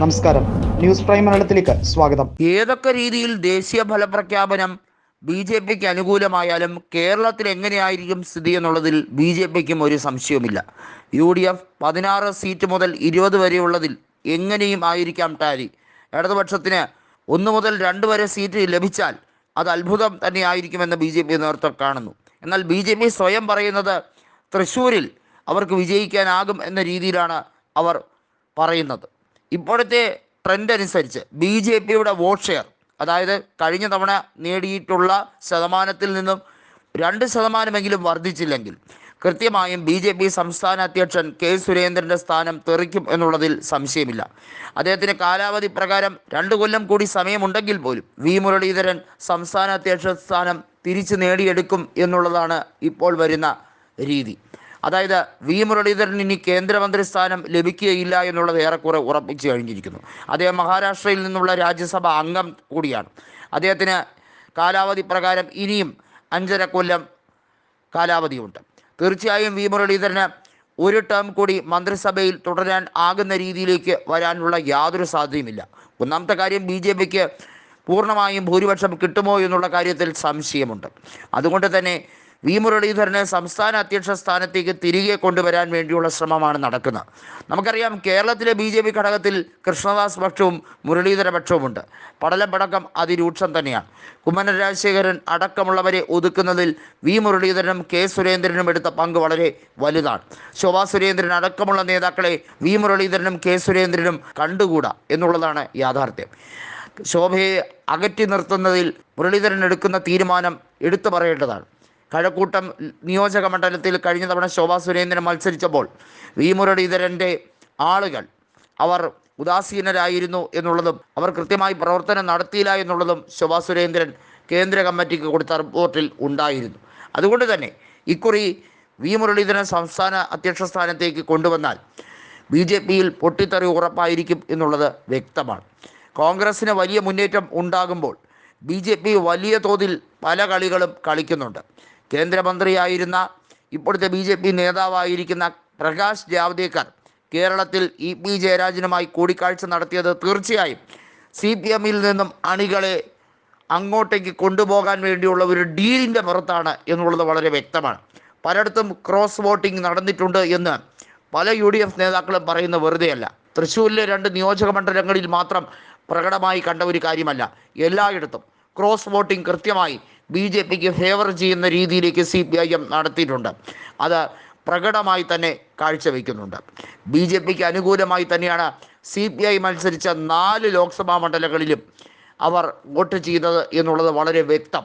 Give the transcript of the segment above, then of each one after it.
നമസ്കാരം. News prime മലയാളത്തിലേക്ക് സ്വാഗതം. ഏതൊക്കെ രീതിയിൽ ദേശീയ ഫലപ്രഖ്യാപനം ബി ജെ പിക്ക് അനുകൂലമായാലും കേരളത്തിൽ എങ്ങനെയായിരിക്കും സ്ഥിതി എന്നുള്ളതിൽ ബി ജെ പിക്കും ഒരു സംശയവുമില്ല. യു ഡി എഫ് പതിനാറ് സീറ്റ് മുതൽ ഇരുപത് വരെയുള്ളതിൽ എങ്ങനെയും ആയിരിക്കാം ടാലി. ഇടതുപക്ഷത്തിന് ഒന്ന് മുതൽ രണ്ട് വരെ സീറ്റ് ലഭിച്ചാൽ അത് അത്ഭുതം തന്നെയായിരിക്കുമെന്ന് ബി ജെ പി നേതൃത്വം കാണുന്നു. എന്നാൽ ബി ജെ പി സ്വയം പറയുന്നത് തൃശ്ശൂരിൽ അവർക്ക് വിജയിക്കാനാകും എന്ന രീതിയിലാണ് അവർ പറയുന്നത്. ഇപ്പോഴത്തെ ട്രെൻഡ് അനുസരിച്ച് ബി ജെ പിയുടെ വോട്ട് ഷെയർ അതായത് കഴിഞ്ഞ തവണ നേടിയിട്ടുള്ള ശതമാനത്തിൽ നിന്നും രണ്ട് ശതമാനമെങ്കിലും വർദ്ധിച്ചില്ലെങ്കിൽ കൃത്യമായും ബി ജെ പി സംസ്ഥാന അധ്യക്ഷൻ കെ സുരേന്ദ്രന്റെ സ്ഥാനം തെറിക്കും എന്നുള്ളതിൽ സംശയമില്ല. അദ്ദേഹത്തിന് കാലാവധി പ്രകാരം രണ്ട് കൊല്ലം കൂടി സമയമുണ്ടെങ്കിൽ പോലും വി മുരളീധരൻ സംസ്ഥാന അധ്യക്ഷ സ്ഥാനം തിരിച്ചു നേടിയെടുക്കും എന്നുള്ളതാണ് ഇപ്പോൾ വരുന്ന രീതി. അതായത് വി മുരളീധരൻ ഇനി കേന്ദ്രമന്ത്രി സ്ഥാനം ലഭിക്കുകയില്ല എന്നുള്ളത് ഏറെക്കുറെ ഉറപ്പിച്ചു കഴിഞ്ഞിരിക്കുന്നു. അദ്ദേഹം മഹാരാഷ്ട്രയിൽ നിന്നുള്ള രാജ്യസഭ അംഗം കൂടിയാണ്. അദ്ദേഹത്തിന് കാലാവധി പ്രകാരം ഇനിയും അഞ്ചര കൊല്ലം കാലാവധിയുണ്ട്. തീർച്ചയായും വി മുരളീധരന് ഒരു ടേം കൂടി മന്ത്രിസഭയിൽ തുടരാൻ ആകുന്ന രീതിയിലേക്ക് വരാനുള്ള യാതൊരു സാധ്യതയുമില്ല. ഒന്നാമത്തെ കാര്യം ബി ജെ പിക്ക് പൂർണമായും ഭൂരിപക്ഷം കിട്ടുമോ എന്നുള്ള കാര്യത്തിൽ സംശയമുണ്ട്. അതുകൊണ്ട് തന്നെ വി മുരളീധരനെ സംസ്ഥാന അധ്യക്ഷ സ്ഥാനത്തേക്ക് തിരികെ കൊണ്ടുവരാൻ വേണ്ടിയുള്ള ശ്രമമാണ് നടക്കുന്നത്. നമുക്കറിയാം കേരളത്തിലെ ബി ജെ പി ഘടകത്തിൽ കൃഷ്ണദാസ് പക്ഷവും മുരളീധര പക്ഷവുമുണ്ട്. പടലപ്പടക്കം അതിരൂക്ഷം തന്നെയാണ്. കുമ്മന രാജശേഖരൻ അടക്കമുള്ളവരെ ഒതുക്കുന്നതിൽ വി മുരളീധരനും കെ സുരേന്ദ്രനും എടുത്ത പങ്ക് വളരെ വലുതാണ്. ശോഭാ സുരേന്ദ്രൻ അടക്കമുള്ള നേതാക്കളെ വി മുരളീധരനും കെ സുരേന്ദ്രനും കണ്ടുകൂടാ എന്നുള്ളതാണ് യാഥാർത്ഥ്യം. ശോഭയെ അകറ്റി നിർത്തുന്നതിൽ മുരളീധരൻ എടുക്കുന്ന തീരുമാനം എടുത്തു പറയേണ്ടതാണ്. കഴക്കൂട്ടം നിയോജക മണ്ഡലത്തിൽ കഴിഞ്ഞ തവണ ശോഭാ സുരേന്ദ്രൻ മത്സരിച്ചപ്പോൾ വി മുരളീധരന്റെ ആളുകൾ അവർ ഉദാസീനരായിരുന്നു എന്നുള്ളതും അവർ കൃത്യമായി പ്രവർത്തനം നടത്തിയില്ല എന്നുള്ളതും ശോഭാ സുരേന്ദ്രൻ കേന്ദ്ര കമ്മിറ്റിക്ക് കൊടുത്ത റിപ്പോർട്ടിൽ ഉണ്ടായിരുന്നു. അതുകൊണ്ട് തന്നെ ഇക്കുറി വി മുരളീധരൻ സംസ്ഥാന അധ്യക്ഷ സ്ഥാനത്തേക്ക് കൊണ്ടുവന്നാൽ ബി ജെ പിയിൽ പൊട്ടിത്തെറി ഉറപ്പായിരിക്കും എന്നുള്ളത് വ്യക്തമാണ്. കോൺഗ്രസ്സിന് വലിയ മുന്നേറ്റം ഉണ്ടാകുമ്പോൾ ബി ജെ പി വലിയ തോതിൽ പല കളികളും കളിക്കുന്നുണ്ട്. കേന്ദ്രമന്ത്രിയായിരുന്ന ഇപ്പോഴത്തെ ബി ജെ പി നേതാവായിരിക്കുന്ന പ്രകാശ് ജാവ്ദേക്കർ കേരളത്തിൽ ഇ പി ജയരാജനുമായി കൂടിക്കാഴ്ച നടത്തിയത് തീർച്ചയായും സി പി എമ്മിൽ നിന്നും അണികളെ അങ്ങോട്ടേക്ക് കൊണ്ടുപോകാൻ വേണ്ടിയുള്ള ഒരു ഡീലിന്റെ പുറത്താണ് എന്നുള്ളത് വളരെ വ്യക്തമാണ്. പലയിടത്തും ക്രോസ് വോട്ടിംഗ് നടന്നിട്ടുണ്ട് എന്ന് പല യു ഡി എഫ് നേതാക്കളും പറയുന്ന വെറുതെയല്ല. തൃശ്ശൂരിലെ രണ്ട് നിയോജക മണ്ഡലങ്ങളിൽ മാത്രം പ്രകടമായി കണ്ട ഒരു കാര്യമല്ല. എല്ലായിടത്തും ക്രോസ് വോട്ടിംഗ് കൃത്യമായി ബി ജെ പിക്ക് ഫേവർ ചെയ്യുന്ന രീതിയിലേക്ക് സി പി ഐ എം നടത്തിയിട്ടുണ്ട്. അത് പ്രകടമായി തന്നെ കാഴ്ചവെക്കുന്നുണ്ട്. ബി ജെ പിക്ക് അനുകൂലമായി തന്നെയാണ് സി പി ഐ മത്സരിച്ച നാല് ലോക്സഭാ മണ്ഡലങ്ങളിലും അവർ വോട്ട് ചെയ്തത് എന്നുള്ളത് വളരെ വ്യക്തം.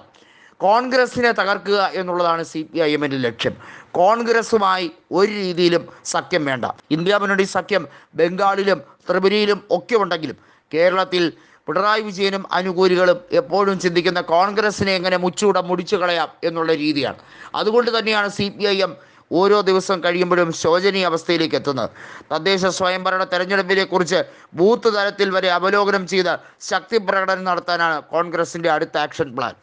കോൺഗ്രസിനെ തകർക്കുക എന്നുള്ളതാണ് സി പി ഐ എമ്മിന്റെ ലക്ഷ്യം. കോൺഗ്രസുമായി ഒരു രീതിയിലും സഖ്യം വേണ്ട. ഇന്ത്യ മുന്നണി സഖ്യം ബംഗാളിലും ത്രിപുരയിലും ഒക്കെ ഉണ്ടെങ്കിലും കേരളത്തിൽ പിണറായി വിജയനും അനുകൂലികളും എപ്പോഴും ചിന്തിക്കുന്ന കോൺഗ്രസിനെ എങ്ങനെ മുച്ചൂട മുടിച്ചു കളയാം എന്നുള്ള രീതിയാണ്. അതുകൊണ്ട് തന്നെയാണ് സി പി ഐ എം ഓരോ ദിവസം കഴിയുമ്പോഴും ശോചനീയ അവസ്ഥയിലേക്ക് എത്തുന്നത്. തദ്ദേശ സ്വയംഭരണ തെരഞ്ഞെടുപ്പിനെ കുറിച്ച് ബൂത്ത് തലത്തിൽ വരെ അവലോകനം ചെയ്ത് ശക്തി പ്രകടനം നടത്താനാണ് കോൺഗ്രസിന്റെ അടുത്ത ആക്ഷൻ പ്ലാൻ.